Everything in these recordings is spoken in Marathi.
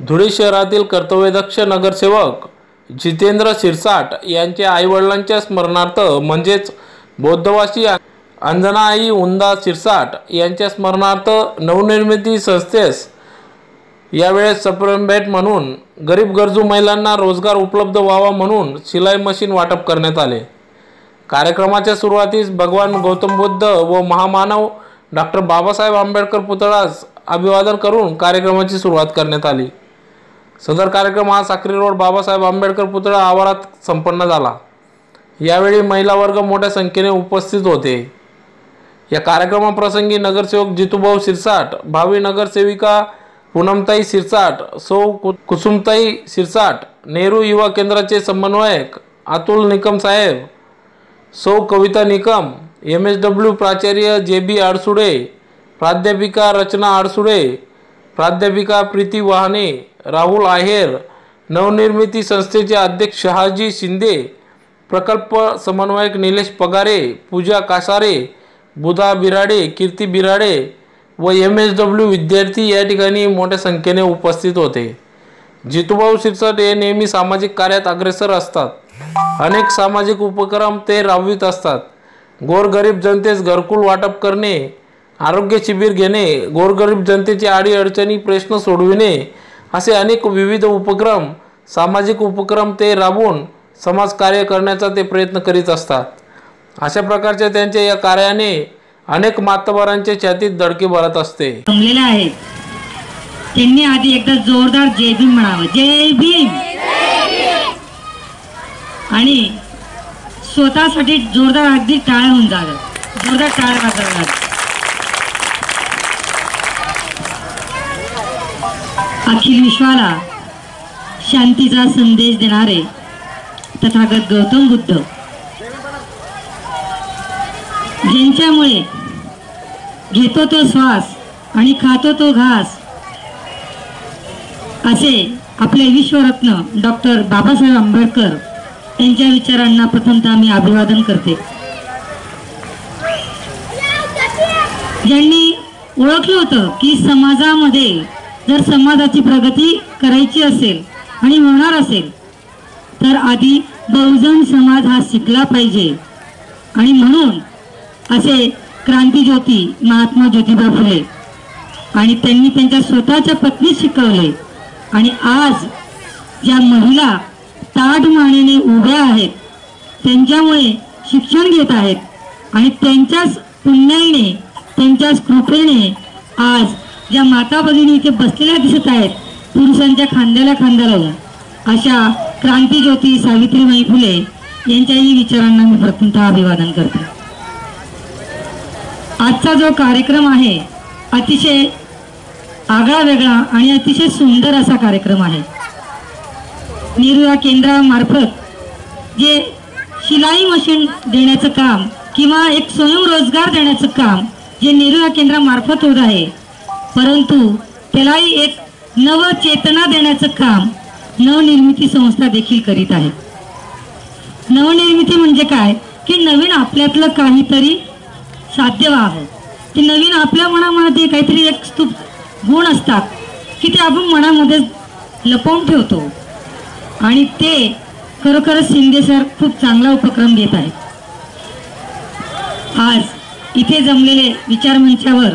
धुळे शहरातील कर्तव्यदक्ष नगरसेवक जितेंद्र शिरसाट यांच्या आईवडिलांच्या स्मरणार्थ म्हणजेच बौद्धवासी अंजनाई उंदा शिरसाट यांच्या स्मरणार्थ नवनिर्मिती संस्थेस यावेळेस सप्रेम म्हणून गरीब गरजू महिलांना रोजगार उपलब्ध व्हावा म्हणून शिलाई मशीन वाटप करण्यात आले. कार्यक्रमाच्या सुरुवातीस भगवान गौतम बुद्ध व महामानव डॉक्टर बाबासाहेब आंबेडकर पुतळास अभिवादन करून कार्यक्रमाची सुरुवात करण्यात आली. सदर कार्यक्रम हा साक्री रोड बाबासाहेब आंबेडकर पुतळा आवारात संपन्न झाला. यावेळी महिला वर्ग मोठ्या संख्येने उपस्थित होते. या कार्यक्रमाप्रसंगी नगरसेवक जितूभाऊ शिरसाट भावी नगरसेविका पूनमताई शिरसाट सौ कु- कुसुमताई शिरसाट नेहरू युवा केंद्राचे समन्वयक अतुल निकम साहेब सौ Kavita Nikam M S W प्राचार्य जे बी आडसुडे प्राध्यापिका रचना आडसुडे प्राध्यापिका प्रीती वहाने राहुल आहेर नवनिर्मिती संस्थेचे अध्यक्ष शहाजी शिंदे प्रकल्प समन्वयक निलेश पगारे पूजा कासारे बुधा बिराडे कीर्ती बिराडे व एम एस डब्ल्यू विद्यार्थी या ठिकाणी मोठ्या संख्येने उपस्थित होते. जितूभाऊ शिरसाट हे नेहमी सामाजिक कार्यात अग्रेसर असतात. अनेक सामाजिक उपक्रम ते राबवित असतात. गोरगरीब जनतेस घरकुल वाटप करणे आरोग्य शिबिर घेणे गोरगरीब जनतेची अडीअडचणी प्रश्न सोडविणे असे अनेक विविध उपक्रम सामाजिक उपक्रम ते राबवून समाजकार्य करण्याचा ते प्रयत्न करीत असतात. अशा प्रकारच्या त्यांच्या या कार्याने अनेक मातबरांच्या छातीत दडके भरत असते. जमलेले त्यांनी आधी एकदा जोरदार जय भीम म्हणावं. जय भीम! आणि स्वतःसाठी जोरदार अगदी टाळ होऊन जावं. जोरदार टाळ वाजवणार अखिल विश्वाला शांतीचा संदेश देणारे तथागत गौतम बुद्ध. ज्यांच्यामुळे घेतो तो श्वास आणि खातो तो घास असे आपले विश्वरत्न डॉक्टर बाबासाहेब आंबेडकर यांच्या विचारांना प्रथमतः मी अभिवादन करते. ज्यांनी ओळखलं होतं की समाजामध्ये जर समाजाची प्रगती करायची असेल आणि होणार असेल तर आधी बहुजन समाज हा शिकला पाहिजे. आणि म्हणून असे क्रांतीज्योती महात्मा ज्योतिबा फुले आणि त्यांनी त्यांच्या स्वतःच्या पत्नी शिकवले. आणि आज ज्या महिला ताठ मानेने उभ्या आहेत त्यांच्यामुळे शिक्षण घेत आहेत आणि त्यांच्याच पुण्याईने त्यांच्याच कृपेने आज ज्या माता भगिनी इथे बसलेल्या दिसत आहेत पुरुषांच्या खांद्याला खांदा लावून अशा क्रांतीज्योती सावित्रीबाई फुले यांच्याही विचारांना मी प्रथमतः अभिवादन करते. आजचा जो कार्यक्रम आहे अतिशय आगळा वेगळा आणि अतिशय सुंदर असा कार्यक्रम आहे. नेहरू या केंद्रामार्फत जे शिलाई मशीन देण्याचं काम किंवा एक स्वयंरोजगार देण्याचं काम जे नेहरू या केंद्रामार्फत होत आहे परंतु त्यालाही एक नवचेतना देण्याचं काम नवनिर्मिती संस्था देखील करीत आहे. नवनिर्मिती म्हणजे काय? की नवीन आपल्यातलं काहीतरी साध्य व्हावं. ते नवीन आपल्या मनामध्ये काहीतरी एक स्तूप गुण असतात की ते आपण मनामध्ये लपवून ठेवतो. आणि ते खरोखरच शिंदे सर खूप चांगला उपक्रम घेत आहेत. आज इथे जमलेले विचारमंचावर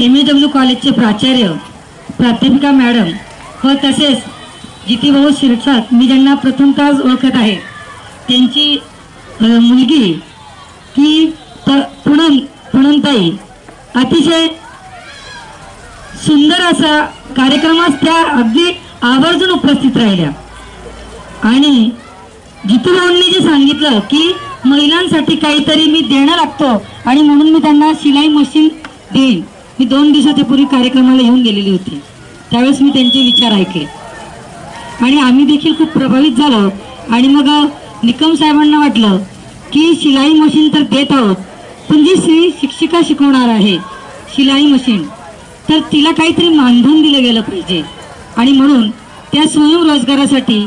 एम ए डब्ल्यू कॉलेजचे प्राचार्य प्राध्यापिका मॅडम व तसेच जितीभाऊ शिरसाट मी ज्यांना प्रथमतःच ओळखत आहे त्यांची मुलगी की तर पुणन पुणमताई अतिशय सुंदर असा कार्यक्रमास त्या अगदी आवर्जून उपस्थित राहिल्या. आणि जितूभाऊंनी जे सांगितलं की महिलांसाठी काहीतरी मी देणं लागतो आणि म्हणून मी त्यांना शिलाई मशीन देईन. मी दोन दिवसाच्या पूर्वी कार्यक्रमाला येऊन गेलेली होती. त्यावेळेस मी त्यांचे विचार ऐकले. आणि आम्ही देखील खूप प्रभावित झालो. आणि मग निकम साहेबांना वाटलं की शिलाई मशीन तर देत आहोत पण जी श्री शिक्षिका शिकवणार आहे शिलाई मशीन तर तिला काहीतरी मानधन दिलं गेलं पाहिजे. आणि म्हणून त्या स्वयंरोजगारासाठी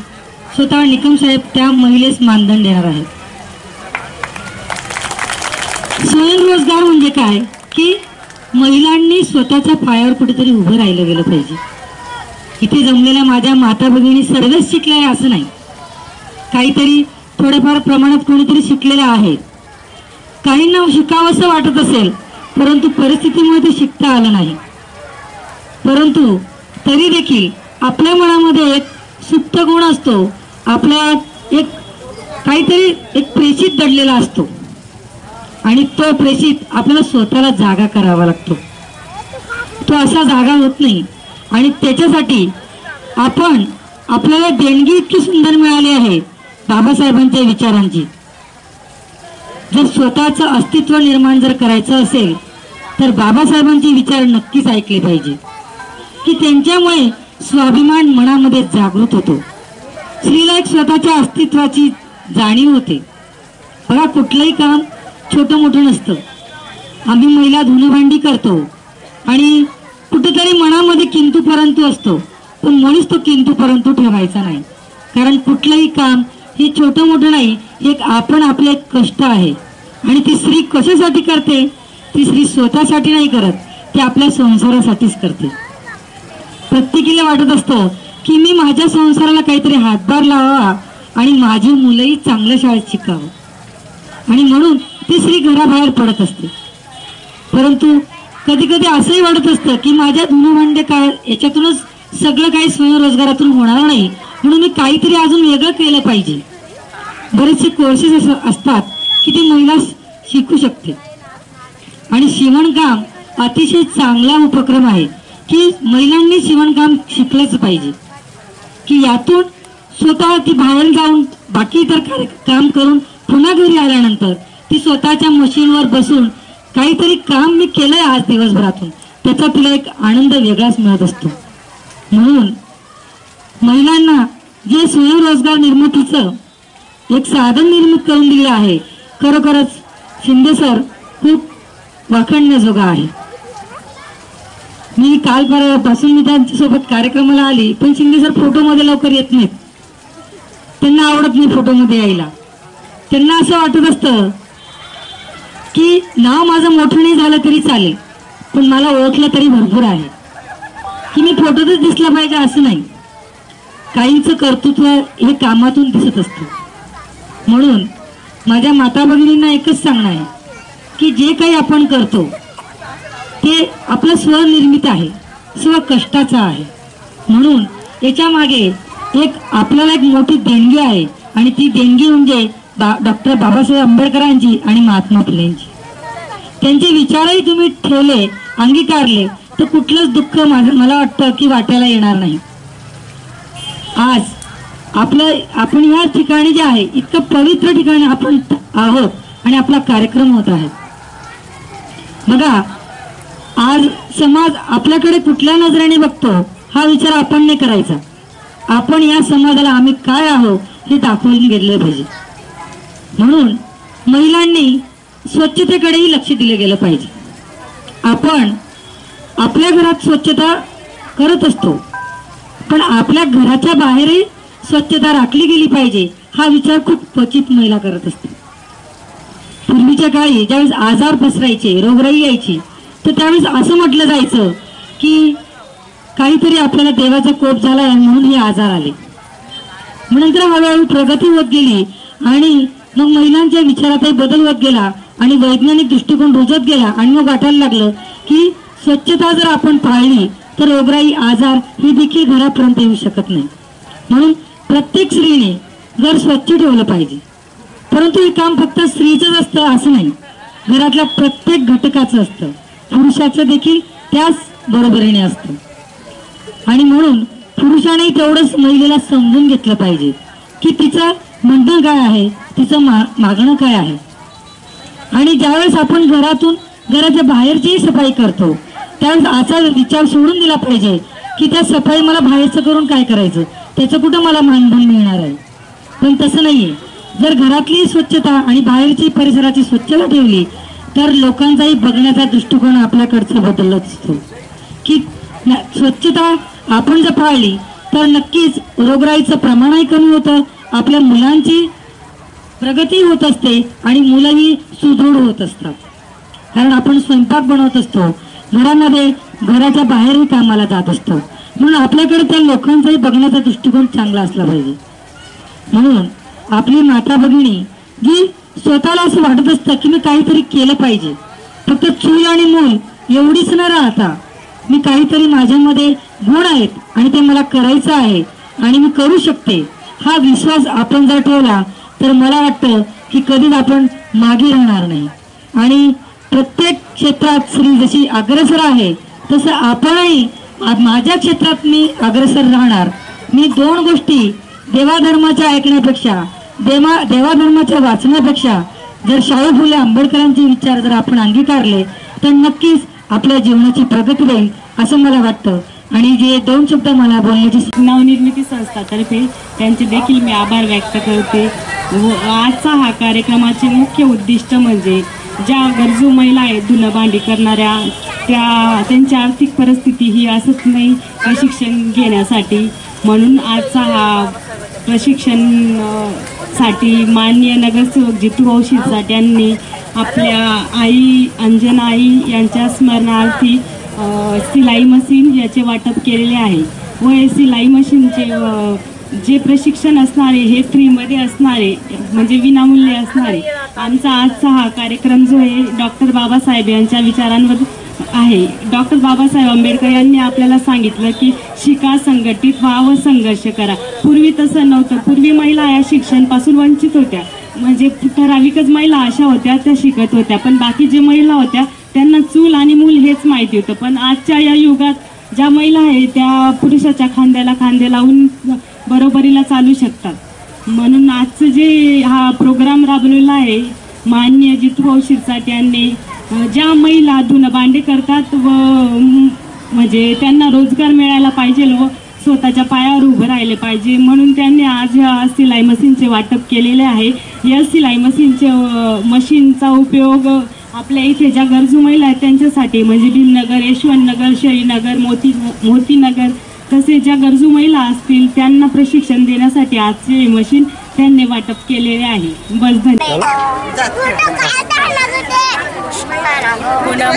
स्वतः निकम साहेब त्या महिलेस मानधन देणार आहेत. स्वयंरोजगार म्हणजे काय? की महिलांनी स्वतःच्या पायावर कुठेतरी उभं राहिलं गेलं पाहिजे. इथे जमलेल्या माझ्या माता भगिनी सर्वच शिकल्या आहे असं नाही. काहीतरी थोड्याफार प्रमाणात कोणीतरी शिकलेल्या आहेत काहींना शिकावंसं वाटत असेल परंतु परिस्थितीमुळे ते शिकता आलं नाही. परंतु तरी देखील आपल्या मनामध्ये एक सुप्त गुण असतो. आपल्या एक काहीतरी एक प्रेषित दडलेला असतो. आणि तो प्रेषित आपल्याला स्वतःला जागा करावा लागतो. तो असा जागा होत नाही. आणि त्याच्यासाठी आपण आपल्याला देणगी इतकी सुंदर मिळाली आहे बाबासाहेबांच्या विचारांची. जर स्वतःचं अस्तित्व निर्माण जर करायचं असेल तर बाबासाहेबांचे विचार नक्कीच ऐकले पाहिजे. की त्यांच्यामुळे स्वाभिमान मनामध्ये जागृत होतो. स्त्रीला एक स्वतःच्या अस्तित्वाची जाणीव होते. बघा कुठलंही काम छोटं मोठं नसतं. आम्ही महिला धुणं भांडी करतो. आणि कुठेतरी मनामध्ये किंतू परंतु असतो. पण मुळीच तो किंतू परंतु ठेवायचा नाही. कारण कुठलंही काम हे छोटं मोठं नाही एक आपण आपले एक कष्ट आहे. आणि ती स्त्री कशासाठी करते? ती स्त्री स्वतःसाठी नाही करत ती आपल्या संसारासाठीच करते. प्रत्येकीला वाटत असतं की मी माझ्या संसाराला काहीतरी हातभार लावावा आणि माझी मुलंही चांगल्या शाळेत शिकावं. आणि म्हणून ती स्त्री घराबाहेर पडत असते. परंतु कधी कधी असंही वाटत असतं की माझ्या धुणं काय याच्यातूनच सगळं काही स्वयंरोजगारातून होणार नाही. म्हणून मी काहीतरी अजून वेगळं केलं पाहिजे. बरेचसे कोर्सेस असतात की ती महिला शिकू शकते. आणि शिवणकाम अतिशय चांगला उपक्रम आहे की महिलांनी शिवणकाम शिकलंच पाहिजे. की यातून स्वतः ती बाहेर जाऊन बाकी इतर कार्य काम करून पुन्हा घरी आल्यानंतर ती स्वतःच्या मशीनवर बसून काहीतरी काम मी केलंय आज दिवसभरातून. त्याचा तिला एक आनंद वेगळाच मिळत असतो. म्हणून महिलांना जे स्वयंरोजगार निर्मितीचं एक साधन निर्मित करून दिलं आहे खरोखरच शिंदे सर खूप वाखणण्याजोगा आहे. मी काल पासून मी त्यांच्यासोबत कार्यक्रमाला आली पण शिंदे सर फोटोमध्ये लवकर येत नाहीत. त्यांना आवडत नाही फोटोमध्ये यायला. त्यांना असं वाटत असतं की नाव माझं मोठं नाही झालं तरी चालेल पण मला ओळखलं तरी भरपूर आहे. की मी फोटोतच दिसला पाहिजे असं नाही. काहींचं कर्तृत्व हे कामातून दिसत असतं. म्हणून माझ्या माता भगिनींना एकच सांगणं आहे की जे काही आपण करतो ते आपलं स्वनिर्मित आहे स्वकष्टाचं आहे. म्हणून याच्या मागे एक आपल्याला एक मोठी देणगी आहे आणि ती देणगी म्हणजे बा डॉक्टर बाबासाहेब आंबेडकरांची आणि महात्मा फुलेंची. त्यांचे विचारही तुम्ही ठेवले अंगीकारले तर कुठलंच दुःख माझं मला वाटतं की वाटायला येणार नाही. आज आपलं आपण या ठिकाणी जे आहे इतकं पवित्र ठिकाणी आपण आहोत आणि आपला कार्यक्रम होत आहे. बघा आज समाज आपल्याकडे कुठल्या नजरेने बघतो हा विचार आपण नाही करायचा. आपण या समाजाला आम्ही काय आहोत हे दाखवून घेतलं पाहिजे. म्हणून महिलांनी स्वच्छतेकडेही लक्ष दिलं गेलं पाहिजे. आपण आपल्या घरात स्वच्छता करत असतो. पण आपल्या घराच्या बाहेरही स्वच्छता राखली गेली पाहिजे हा विचार खूप क्वचित महिला करत असते. पूर्वीच्या काळी ज्यावेळेस आजार पसरायचे रोगराई यायची तर त्यावेळेस असं म्हटलं जायचं की काहीतरी आपल्याला देवाचा कोप झाला आहे म्हणून हे आजार आले. नंतर हळूहळू प्रगती होत गेली आणि मग महिलांच्या विचारातही बदल होत गेला. आणि वैज्ञानिक दृष्टिकोन रुजत गेला आणि मग वाटायला लागलं की स्वच्छता जर आपण पाळली तर रोगराई आजार ही देखील घरापर्यंत येऊ शकत नाही. म्हणून प्रत्येक स्त्रीने घर स्वच्छ ठेवलं पाहिजे. परंतु हे काम फक्त स्त्रीचंच असतं असं नाही. घरातल्या प्रत्येक घटकाचं असतं. पुरुषाचं देखील त्याच बरोबरीने असतं. आणि म्हणून पुरुषाने तेवढंच महिलेला समजून घेतलं पाहिजे की तिचं म्हणणं काय आहे तिचं मा मागणं काय आहे. आणि ज्यावेळेस आपण घरातून घराच्या बाहेरचीही सफाई करतो त्यावेळेस असा विचार सोडून दिला पाहिजे की त्या सफाई मला बाहेरचं करून काय करायचं? त्याचं कुठं मला मानधन मिळणार आहे? पण तसं नाहीये. जर घरातली स्वच्छता आणि बाहेरची परिसराची स्वच्छता ठेवली तर लोकांचाही बघण्याचा दृष्टिकोन आपल्याकडचं बदलत असतो. की स्वच्छता आपण जर पाळली तर नक्कीच रोगराईचं प्रमाणही कमी होतं आपल्या मुलांची प्रगती होत असते आणि मुलंही सुदृढ होत असतात. कारण आपण स्वयंपाक बनवत असतो. घरामध्ये घराच्या बाहेरही कामाला जात असतो. म्हणून आपल्याकडे त्या लोकांचाही बघण्याचा दृष्टिकोन चांगला असला पाहिजे. म्हणून आपली माता भगिनी जी स्वतःला असं वाटत असतं की मी काहीतरी केलं पाहिजे. फक्त चूल आणि मूल एवढीच न राहता मी काहीतरी माझ्यामध्ये गुण आहेत आणि ते मला करायचं आहे आणि मी करू शकते हा विश्वास आपण जर ठेवला तर मला वाटतं की कधीच आपण मागे राहणार नाही. आणि प्रत्येक क्षेत्रात स्त्री जशी अग्रेसर आहे तसं आपणही माझ्या क्षेत्रात मी अग्रेसर राहणार. मी दोन गोष्टी देवाधर्माच्या ऐकण्यापेक्षा देवा देवाधर्माच्या वाचण्यापेक्षा जर शाहू फुले आंबेडकरांचे विचार जर आपण अंगीकारले तर नक्कीच आपल्या जीवनाची प्रगती होईल असं मला वाटतं. आणि जे दोन शब्द मला बोलण्याची नवनिर्मिती संस्थातर्फे त्यांचे देखील मी आभार व्यक्त करते. व आजचा हा कार्यक्रमाचे मुख्य उद्दिष्ट म्हणजे ज्या गरजू महिला आहेत धुणं भांडी करणाऱ्या त्या त्यांची आर्थिक परिस्थिती ही असत नाही प्रशिक्षण घेण्यासाठी. म्हणून आजचा हा प्रशिक्षणसाठी माननीय नगरसेवक जितूभाऊ शिरसाट यांनी आपल्या आई अंजना आई यांच्या स्मरणार्थी सिलाई मशीन याचे वाटप केलेले आहे. व हे सिलाई मशीनचे जे प्रशिक्षण असणारे हे फ्रीमध्ये असणारे म्हणजे विनामूल्य असणारे आमचा आजचा हा कार्यक्रम जो आहे डॉक्टर बाबासाहेब यांच्या विचारांवर आहे. डॉक्टर बाबासाहेब आंबेडकर यांनी आपल्याला सांगितलं की शिका संघटित व्हा व संघर्ष करा. पूर्वी तसं नव्हतं. पूर्वी महिला या शिक्षणापासून वंचित होत्या. म्हणजे ठराविकच महिला अशा होत्या त्या शिकत होत्या. पण बाकी जे महिला होत्या त्यांना चूल आणि मूल हेच माहिती होतं. पण आजच्या या युगात ज्या महिला आहे त्या पुरुषाच्या खांद्याला खांदे लावून बरोबरीला चालू शकतात. म्हणून आजचं जे हा प्रोग्राम राबवलेला आहे मान्य जितूभाऊ शिरसाट यांनी ज्या महिला धुणं भांडे करतात व म्हणजे त्यांना रोजगार मिळायला पाहिजे व स्वतःच्या पायावर उभं राहिले पाहिजे. म्हणून त्यांनी आज ह्या सिलाई मशीनचे वाटप केलेले आहे. या सिलाई मशीनचे मशीनचा उपयोग आपल्या इथे ज्या गरजू महिला आहेत त्यांच्यासाठी म्हणजे भीमनगर यशवंतनगर शरीनगर मोती मोतीनगर तसे ज्या गरजू महिला असतील त्यांना प्रशिक्षण देण्यासाठी आजचे हे मशीन त्यांनी वाटप केलेले आहे. बस धन्यवाद. पूनम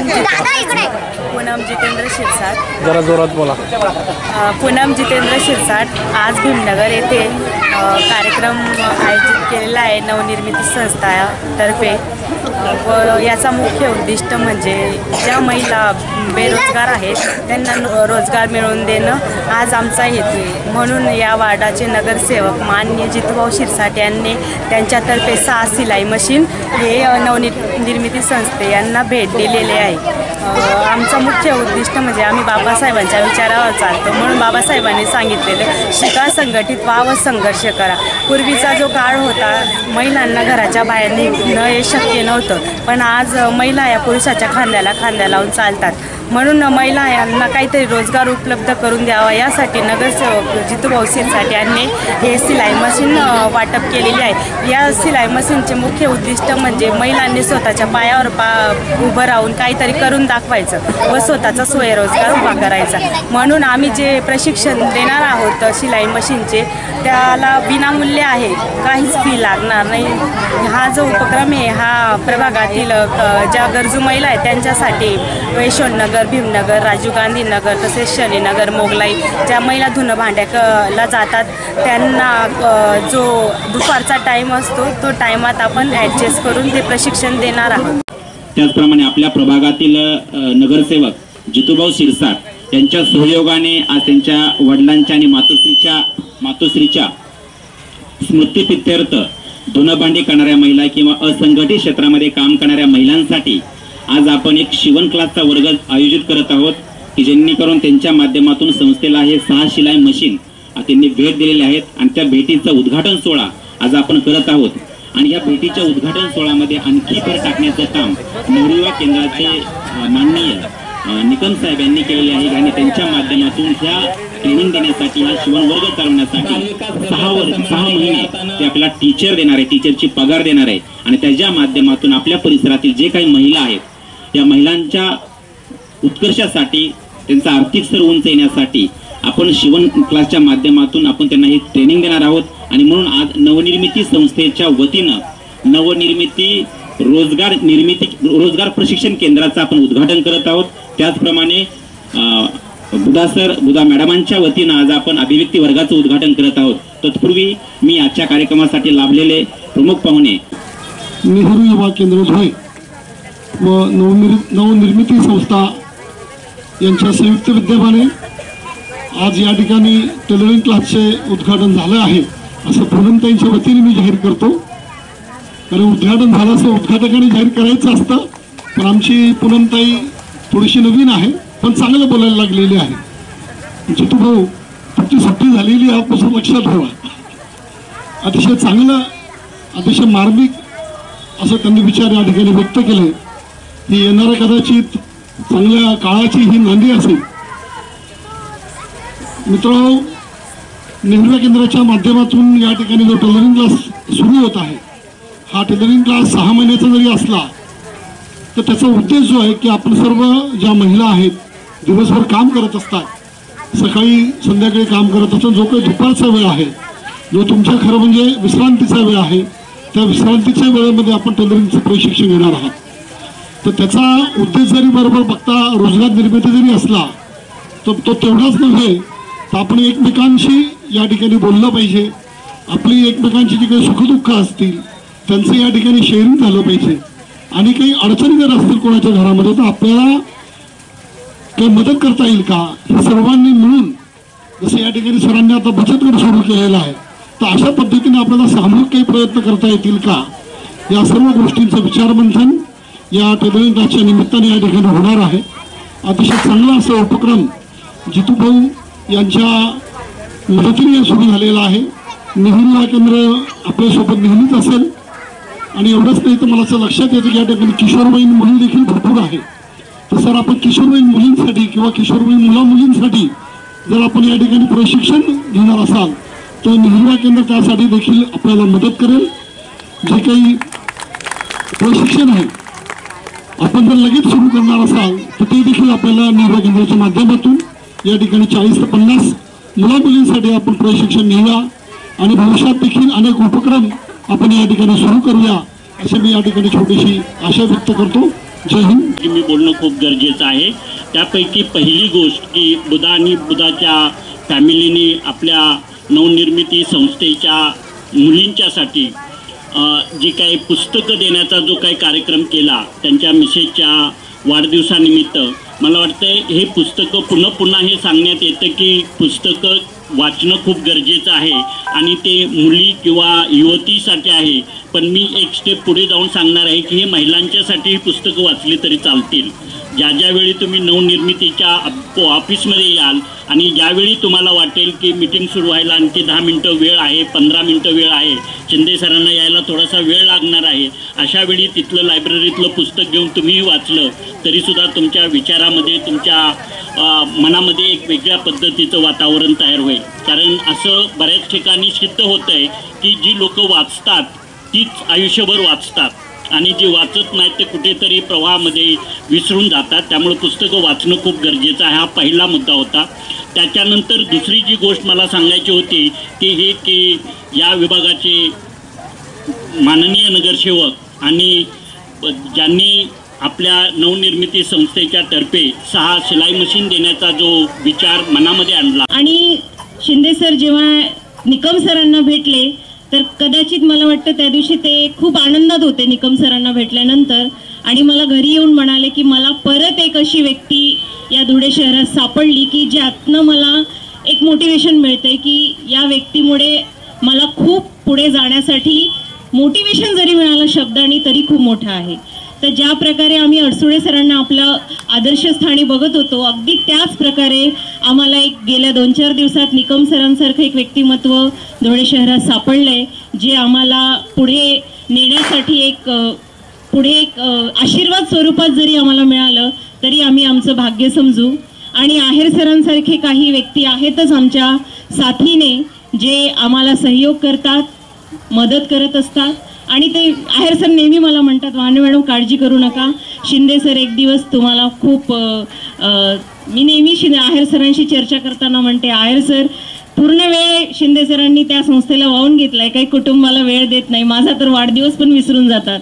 पूनम जितेंद्र शिरसाट. जरा जोरात बोला. अ, पूनम जितेंद्र शिरसाट आज भीमनगर येथे अ, कार्यक्रम आयोजित केलेला आहे नवनिर्मिती संस्थातर्फे. व याचा मुख्य उद्दिष्ट म्हणजे ज्या महिला बेरोजगार आहेत त्यांना नो- रोजगार मिळवून देणं आज आमचा हेतू आहे. म्हणून या वार्डाचे नगरसेवक मान्य जितूभाऊ शिरसाट यांनी त्यांच्यातर्फे सहा सिलाई मशीन हे अ, नवनि निर्मिती संस्थे यांना भेट दिलेले आहे. आमचं आमचा मुख्य उद्दिष्ट म्हणजे आम्ही बाबासाहेबांच्या विचारावर चालतो म्हणून बाबासाहेबांनी सांगितलेलं शिका संघटित व्हा व संघर्ष करा. पूर्वीचा जो काळ होता महिलांना घराच्या बाहेर निघणं हे शक्य नव्हतं. पण आज महिला या पुरुषाच्या खांद्याला खांद्या लावून चालतात. म्हणून महिला यांना काहीतरी रोजगार उपलब्ध करून द्यावा यासाठी नगरसेवक जितूभाऊ शिरसाट यांनी हे सिलाई मशीन वाटप केलेली आहे. या सिलाई मशीनचे मुख्य उद्दिष्ट म्हणजे महिलांनी स्वतःच्या पायावर पा उभं राहून काहीतरी करून दाखवायचं व स्वतःचा स्वयंरोजगार उभा करायचा. म्हणून आम्ही जे प्रशिक्षण देणार आहोत शिलाई मशीनचे त्याला विनामूल्य आहे. काहीच फी लागणार नाही. हा जो उपक्रम आहे हा प्रभागातील ज्या गरजू महिला आहेत त्यांच्यासाठी नगर भीमनगर राजीव गांधी नगर तसेच शनीनगर मोगलाई ज्या महिला धुणं भांड्याला जातात त्यांना जो दुपारचा टाईम असतो तो टायमात आपण ॲडजस्ट करून ते प्रशिक्षण देणार आहोत. त्याचप्रमाणे आपल्या प्रभागातील नगरसेवक जितूभाऊ शिरसाट यांच्या सहयोगाने आज त्यांच्या वडिलांच्या आणि मातोश्रीच्या मातोश्रीच्या स्मृतीप्रित्यर्थ धुणभांडी करणाऱ्या महिला किंवा असंघटित क्षेत्रामध्ये काम करणाऱ्या महिलांसाठी आज आपण एक शिवण क्लासचा वर्ग आयोजित करत आहोत की जेणेकरून त्यांच्या माध्यमातून संस्थेला हे सहा शिलाई मशीन त्यांनी भेट दिलेले आहेत. आणि त्या भेटीचा उद्घाटन सोहळा आज आपण करत आहोत. आणि या भेटीच्या उद्घाटन सोहळ्यामध्ये आणखी भर टाकण्याचं काम नवयुवा केंद्राचे माननीय निकम साहेब यांनी केलेले आहे. आणि त्यांच्या माध्यमातून ह्या ट्रेनिंग देण्यासाठी हा शिवण वर्ग चालवण्यासाठी सहा वर्ष सहा महिने ते आपल्याला टीचर देणार आहे टीचरची पगार देणार आहे. आणि त्याच्या माध्यमातून आपल्या परिसरातील जे काही महिला आहेत या महिलांच्या उत्कर्षासाठी त्यांचा आर्थिक स्तर उंच येण्यासाठी आपण शिवण क्लासच्या माध्यमातून आपण त्यांना ही ट्रेनिंग देणार आहोत. आणि म्हणून आज नवनिर्मिती संस्थेच्या वतीनं नवनिर्मिती रोजगार निर्मिती रोजगार प्रशिक्षण केंद्राचं आपण उद्घाटन करत आहोत. त्याचप्रमाणे बुधा सर बुधा मॅडमांच्या वतीनं आज आपण अभिव्यक्ती वर्गाचं उद्घाटन करत आहोत. तत्पूर्वी मी आजच्या कार्यक्रमासाठी लाभलेले प्रमुख पाहुणे. नेहरू युवा केंद्र धुळे व नवनिर् नवनिर्मिती संस्था यांच्या संयुक्त विद्यमाने आज या ठिकाणी टेलरिंग क्लासचे उद्घाटन झालं आहे असं पूनमताईंच्या वतीने मी जाहीर करतो. कारण उद्घाटन झालं असं उद्घाटकाने जाहीर करायचं असतं पण आमची पूनमताई थोडीशी नवीन आहे पण चांगलं बोलायला लागलेली आहे. जितू भाऊ तुमची सुट्टी झालेली आजपासून लक्षात ठेवा. अतिशय चांगलं अतिशय मार्मिक असं त्यांनी विचार या ठिकाणी व्यक्त केले. ती येणाऱ्या कदाचित चांगल्या काळाची ही नांदी असेल. मित्र नेहरू केंद्राच्या माध्यमातून या ठिकाणी जो टेलरिंग क्लास सुरू होत आहे हा टेलरिंग क्लास सहा महिन्याचा जरी असला तर त्याचा उद्देश जो आहे की आपण सर्व ज्या महिला आहेत दिवसभर काम करत असतात. सकाळी संध्याकाळी काम करत असतात. जो काही दुपारचा वेळ आहे जो तुमच्या खरं म्हणजे विश्रांतीचा वेळ आहे त्या विश्रांतीच्या वेळेमध्ये आपण टेलरिंगचं प्रशिक्षण घेणार आहात. तर त्याचा उद्देश जरी बरोबर बघता रोजगार निर्मिती जरी असला तर तो तेवढाच नव्हे तर आपण एकमेकांशी या ठिकाणी बोललं पाहिजे. आपली एकमेकांची जी काही सुखदुःख असतील त्यांचं या ठिकाणी शेअरिंग झालं पाहिजे. आणि काही अडचणी जर असतील कोणाच्या घरामध्ये तर आपल्याला काही मदत करता येईल का? हे सर्वांनी मिळून जसं या ठिकाणी सरांनी आता बचत गट सुरू केलेला आहे तर अशा पद्धतीने आपल्याला सामूहिक काही प्रयत्न करता येतील का? या सर्व गोष्टींचं विचारमंथन या टेलरिंग क्लासच्या निमित्ताने या ठिकाणी होणार आहे. अतिशय चांगला असा उपक्रम जितूभाऊ यांच्या मदतीने सुरू झालेला आहे. नेहरू हा केंद्र आपल्यासोबत नेहमीच असेल. आणि एवढंच नाही तर मला असं लक्षात येतं की या ठिकाणी किशोरवयीन मुली देखील भरपूर आहे. तर सर आपण किशोरवयीन मुलींसाठी किंवा किशोरवयीन मुला मुलींसाठी जर आपण या ठिकाणी प्रशिक्षण घेणार असाल तर नेहरू केंद्र त्यासाठी देखील आपल्याला मदत करेल. जे काही प्रशिक्षण आहे आपण जर लगेच सुरू करणार असाल तर ते देखील आपल्याला नेहरू केंद्राच्या माध्यमातून या ठिकाणी चाळीस ते पन्नास मुला मुलींसाठी आपण प्रशिक्षण घेऊया. आणि भविष्यात देखील अनेक उपक्रम आपण या ठिकाणी सुरू करूया असे मी या ठिकाणी छोटीशी आशा व्यक्त करतो. जय हिंद. की मी बोलणं खूप गरजेचं आहे. त्यापैकी पहिली गोष्ट की बुधा आणि बुधाच्या फॅमिलीने आपल्या नवनिर्मिती संस्थेच्या मुलींच्यासाठी जे काही पुस्तकं देण्याचा जो काही कार्यक्रम केला त्यांच्या मिसेसच्या वाढदिवसानिमित्त मला वाटतं हे पुस्तकं पुन्हा पुन्हा हे सांगण्यात येतं की पुस्तकं वाचणं खूप गरजेचं आहे आणि ते मुली किंवा युवतीसाठी आहे. पण मी एक स्टेप पुढे जाऊन सांगणार आहे की हे महिलांच्यासाठी पुस्तकं वाचली तरी चालतील. ज्या ज्यावेळी तुम्ही नवनिर्मितीच्या ऑफिसमध्ये याल आणि ज्यावेळी तुम्हाला वाटेल की मीटिंग सुरू व्हायला आणखी दहा मिनटं वेळ आहे पंधरा मिनटं वेळ आहे शिंदे सरांना यायला थोडासा वेळ लागणार आहे अशा वेळी तिथलं लायब्ररीतलं पुस्तक घेऊन तुम्ही वाचलं तरीसुद्धा तुमच्या विचारामध्ये तुमच्या मनामध्ये एक वेगळ्या पद्धतीचं वातावरण तयार होईल. कारण असं बऱ्याच ठिकाणी सिद्ध होतं आहे की जी लोकं वाचतात तीच आयुष्यभर वाचतात. आणि जे वाचत नाहीत ते कुठेतरी प्रवाहामध्ये विसरून जातात. त्यामुळे पुस्तकं वाचणं खूप गरजेचं आहे. हा पहिला मुद्दा होता. त्याच्यानंतर दुसरी जी गोष्ट मला सांगायची होती ती हे की या विभागाचे माननीय नगरसेवक आणि ज्यांनी आपल्या नवनिर्मिती संस्थेच्या तर्फे सहा शिलाई मशीन देण्याचा जो विचार मनामध्ये आणला. आणि शिंदे सर जेव्हा निकम सरांना भेटले तर कदाचित मला वाटतं त्या दिवशी ते खूप आनंदात होते निकम सरांना भेटल्यानंतर. आणि मला घरी येऊन म्हणाले की मला परत एक अशी व्यक्ती या धुळे शहरात सापडली की ज्यातनं मला एक मोटिवेशन मिळतंय की या व्यक्तीमुळे मला खूप पुढे जाण्यासाठी मोटिवेशन जरी मिळालं शब्दाने तरी खूप मोठं आहे. तर ज्या प्रकारे आम्ही अडसुळे सरांना आपलं आदर्शस्थानी बघत होतो अगदी त्याच प्रकारे आम्हाला एक गेल्या दोन चार दिवसात निकम सरांसारखं एक व्यक्तिमत्व धुळे शहरात सापडलंय जे आम्हाला पुढे नेण्यासाठी एक पुढे एक आशीर्वाद स्वरूपात जरी आम्हाला मिळालं तरी आम्ही आमचं भाग्य समजू. आणि आहेर सरांसारखे काही व्यक्ती आहेतच आमच्या साथीने जे आम्हाला सहयोग करतात मदत करत असतात. आणि ते आहेर सर नेहमी मला म्हणतात वाहने मॅडम काळजी करू नका. शिंदे सर एक दिवस तुम्हाला खूप मी नेहमी शिंदे आहेर सरांशी चर्चा करताना म्हणते आहेर सर पूर्ण वेळ शिंदे सरांनी त्या संस्थेला वाहून घेतलाय. काही कुटुंबाला वेळ देत नाही. माझा तर वाढदिवस पण विसरून जातात.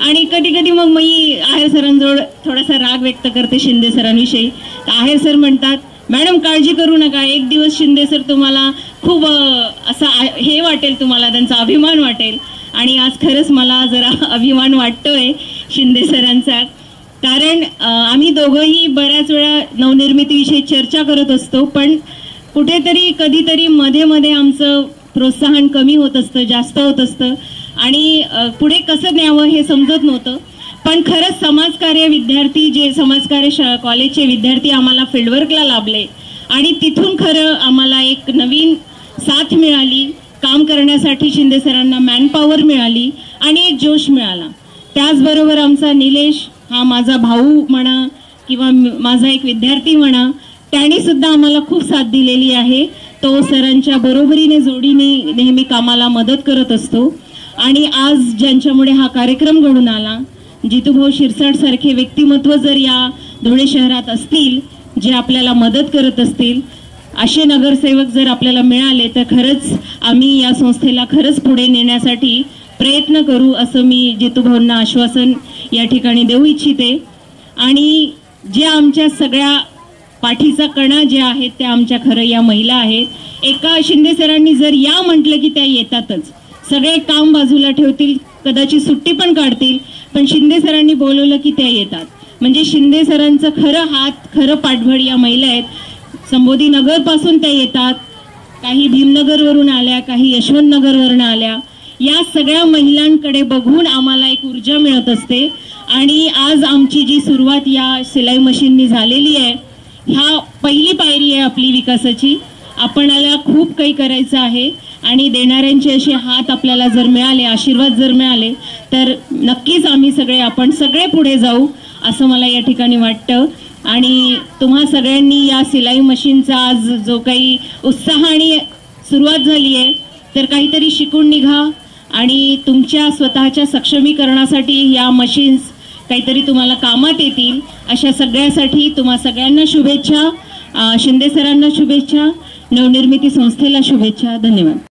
आणि कधी कधी मग मी आहेर सरांजवळ थोडासा राग व्यक्त करते शिंदे सरांविषयी. तर आहेर सर म्हणतात मॅडम काळजी करू नका. एक दिवस शिंदे सर तुम्हाला खूप असा हे वाटेल तुम्हाला त्यांचा अभिमान वाटेल. आणि आज खरंच मला जरा अभिमान वाटतोय शिंदे सरांचा. कारण आम्ही दोघंही बऱ्याच वेळा नवनिर्मितीविषयी चर्चा करत असतो पण कुठेतरी कधीतरी मध्ये मध्ये आमचं प्रोत्साहन कमी होत असतं जास्त होत असतं. आणि पुढे कसं न्यावं हे समजत नव्हतं. पण खरंच समाजकार्य विद्यार्थी जे समाजकार्य कॉलेजचे विद्यार्थी आम्हाला फील्डवर्कला लाभले. आणि तिथून खरं आम्हाला एक नवीन साथ मिळाली. काम करण्यासाठी शिंदे सरांना मॅनपॉवर मिळाली आणि एक जोश मिळाला. त्याचबरोबर आमचा निलेश हा माझा भाऊ म्हणा किंवा माझा एक विद्यार्थी म्हणा त्यांनी सुद्धा आम्हाला खूप साथ दिलेली आहे. तो सरांच्या बरोबरीने जोडीने नेहमी कामाला मदत करत असतो. आणि आज ज्यांच्यामुळे हा कार्यक्रम घडून आला जितूभाऊ शिरसाट सारखे व्यक्तिमत्व जर या धुळे शहरात असतील जे आपल्याला मदत करत असतील असे नगरसेवक जर आपल्याला मिळाले तर खरंच आम्ही या संस्थेला खरंच पुढे नेण्यासाठी प्रयत्न करू असं मी जितूभाऊंना आश्वासन या ठिकाणी देऊ इच्छिते. आणि ज्या आमच्या सगळ्या पाठीचा कणा जे आहेत त्या आमच्या खरं या महिला आहेत. एका शिंदे सरांनी जर या म्हटलं की त्या येतातच. सगळे काम बाजूला ठेवतील कदाचित सुट्टी पण काढतील. पण शिंदे सरांनी बोलवलं की त्या येतात. म्हणजे शिंदे सरांचं खरं हात खरं पाठबळ या महिला आहेत. संबोधी नगरपासून त्या येतात. काही भीमनगरवरून आल्या काही यशवंतनगरवरून आल्या. या सगळ्या महिलांकडे बघून आम्हाला एक ऊर्जा मिळत असते. आणि आज आमची जी सुरुवात या सिलाई मशीननी झालेली आहे ह्या पहिली पायरी आहे आपली विकासाची. आपणाला खूप काही करायचं आहे आणि देणाऱ्यांचे असे हात आपल्याला जर मिळाले आशीर्वाद जर मिळाले तर नक्कीच आम्ही सगळे आपण सगळे पुढे जाऊ असं मला या ठिकाणी वाटतं. आणि तुम्हा सगळ्यांनी या सिलाई मशीनचा आज जो काही उत्साहाने सुरुवात झाली आहे तर काहीतरी शिकून निघा आणि तुमच्या स्वतःच्या सक्षमीकरणासाठी या मशीन्स काहीतरी तुम्हाला कामात येतील. अशा सगळ्यासाठी तुम्हा सगळ्यांना शुभेच्छा शिंदे सरांना शुभेच्छा नवनिर्मिती संस्थेला शुभेच्छा. धन्यवाद.